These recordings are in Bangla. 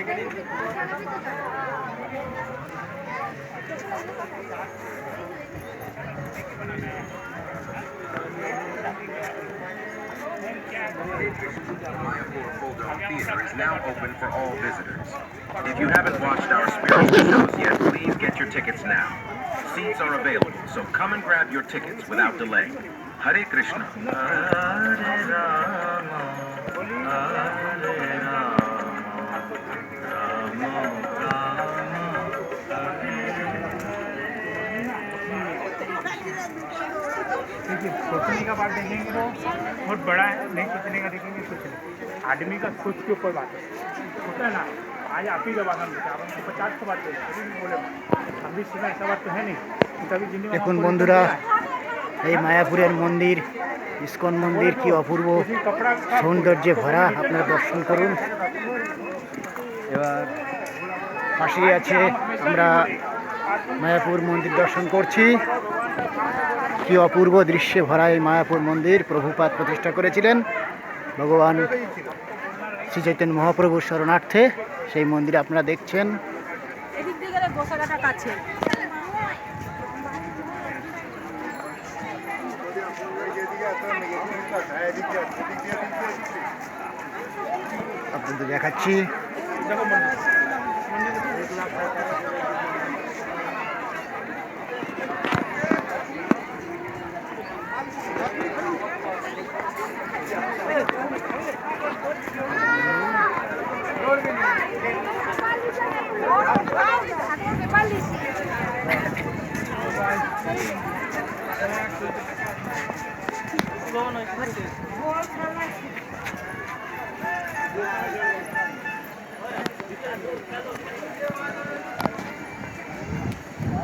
Theater is now open for all visitors. If you haven't watched our spiritual shows yet, please get your tickets now. Seats are available, so come and grab your tickets without delay. Hare Krishna. देखिए सोचने का बात देखेंगे तो बहुत बड़ा है नहीं सोचने का देखेंगे कुछ नहीं आदमी का सोच के ऊपर बात है होता है ना आज आप ही का बात हम आप हमको पचास का बात करें कभी भी बोले हम भी सुना ऐसा बात तो है नहीं कभी जिंदगी में দেখুন हमको বন্ধুরা नहीं এই মায়াপুরের মন্দির ইস্কন মন্দির কি অপূর্ব किसी कपड़ा का সৌন্দর্যে ভরা আপনারা দর্শন করুন এবার পাশেই আছে আমরা মায়াপুর মন্দির দর্শন করছি কি অপূর্ব দৃশ্যে ভরা এই মায়াপুর মন্দির প্রভুপাত প্রতিষ্ঠা করেছিলেন। ভগবান শ্রী চৈতন্য মহাপ্রভুর শরণার্থে সেই মন্দির আপনারা দেখছেন। আপনাদের দেখাচ্ছি।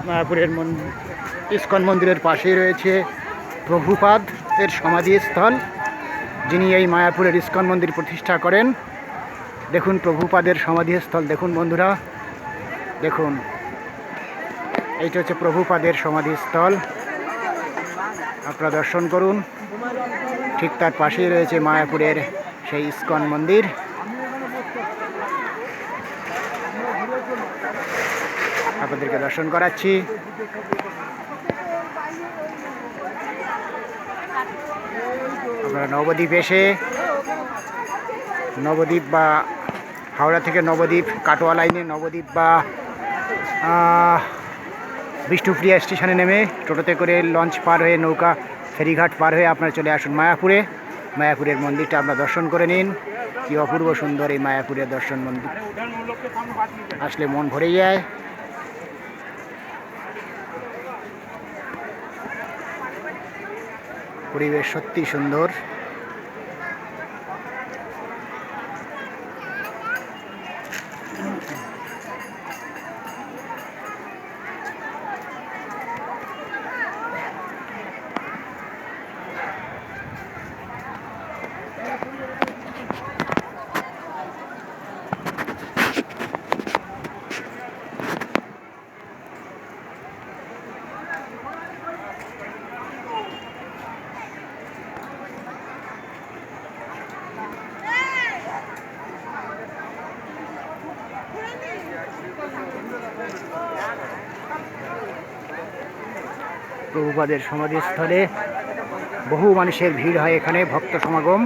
মায়াপুরের মন্দির ইস্কন মন্দিরের পাশেই রয়েছে প্রভুপাদ এর সমাধিস্থল যিনি এই মায়াপুরের ইস্কন মন্দির প্রতিষ্ঠা করেন, দেখুন প্রভুপাদের সমাধিস্থল, দেখুন বন্ধুরা, দেখুন। এইটা হচ্ছে প্রভুপাদের সমাধিস্থল। আপনারা দর্শন করুন। ঠিক তার পাশেই রয়েছে মায়াপুরের সেই ইস্কন মন্দির। আপনাদেরকে দর্শন করাচ্ছি। আপনারা নবদ্বীপ এসে নবদ্বীপ বা হাওড়া থেকে নবদ্বীপ, কাটোয়া লাইনে নবদ্বীপ বা বিষ্ণুপ্রিয়া স্টেশনে নেমে টোটোতে করে লঞ্চ পার হয়ে নৌকা ফেরিঘাট পার হয়ে আপনারা চলে আসুন মায়াপুরে। মায়াপুরের মন্দিরটা আপনারা দর্শন করে নিন। কি অপূর্ব সুন্দর এই মায়াপুরের দর্শন মন্দির। আসলে মন ভরে যায়। পরিবেশ সত্যি সুন্দর। প্রভুপাদের সমাধিস্থলে বহু মানুষের ভিড় হয় এখানে ভক্ত সমাগম।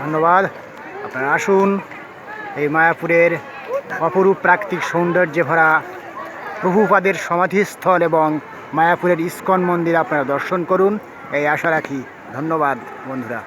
ধন্যবাদ। আপনারা আসুন। এই মায়াপুরের অপরূপ প্রাকৃতিক সৌন্দর্যে ভরা প্রভুপাদের সমাধিস্থল এবং মায়াপুরের ইস্কন মন্দির আপনারা দর্শন করুন। এই আশা রাখি। ধন্যবাদ বন্ধুরা।